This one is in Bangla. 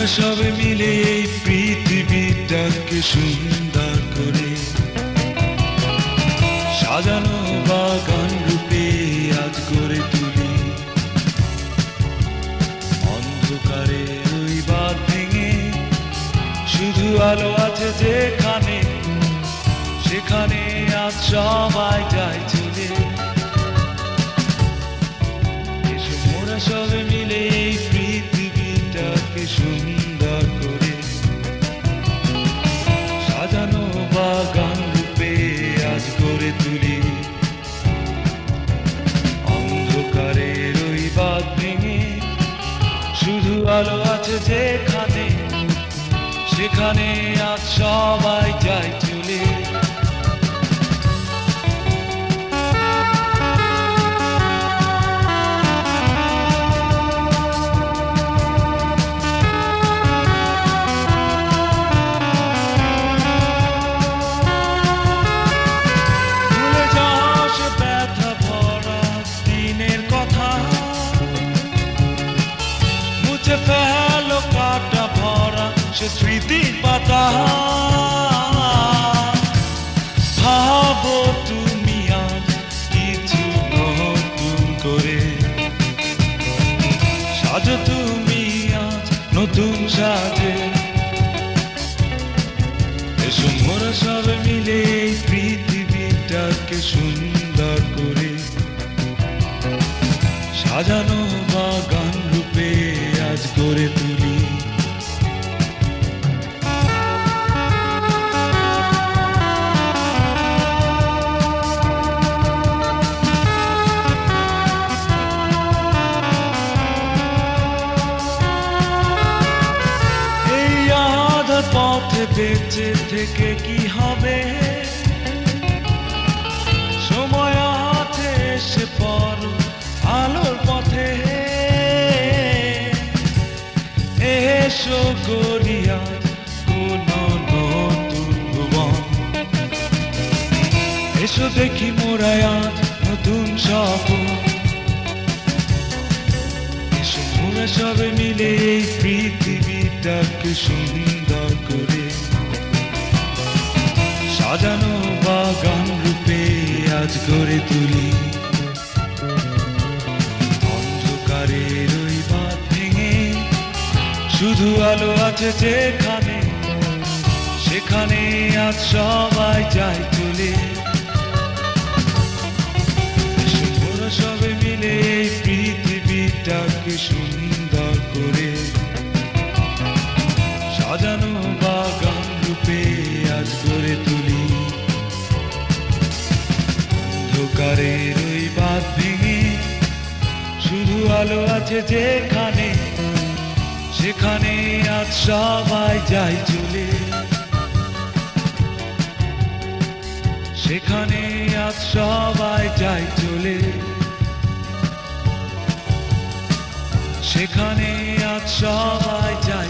আমরা সবে মিলে এই পৃথিবীটাকে সুন্দর করে সাজানো বাগান রূপে আজ করে তুলি। অন্ধকারে ওই বাদ ভেঙে শুধু আলো আছে যেখানে, সেখানে আজ সবাই যায় চলে। সবে আলো আছে যেখানে সেখানে আজ সবাই যায় চলে। সে স্মৃতির পাতা ভাবো তুমি কিছু নতুন করে। সাজো তুমি আজ নতুন সাজে। এসো মোরা সব মিলে পৃথিবীটাকে সুন্দর করে। সাজানো থেকে কি হবে? সময় আছে এসে পর আলোর পথে। এসো গড়িয়া এসো দেখি মোরা আজ নতুন স্বপ্ন। এসো মোরা সবে মিলে এই পৃথিবীটাকে সুন্দর করে। সাজানো বাগান রূপে আজ গড়ে তুলি। অন্ধকারের ওই বাদ ভেঙে শুধু আলো আছে যেখানে, সেখানে আজ সবাই যায় চলে। আলো আছে যেখানে, সেখানে আজ সবাই যাই চলে। সেখানে আজ সবাই যাই চলে। সেখানে আজ সবাই চলে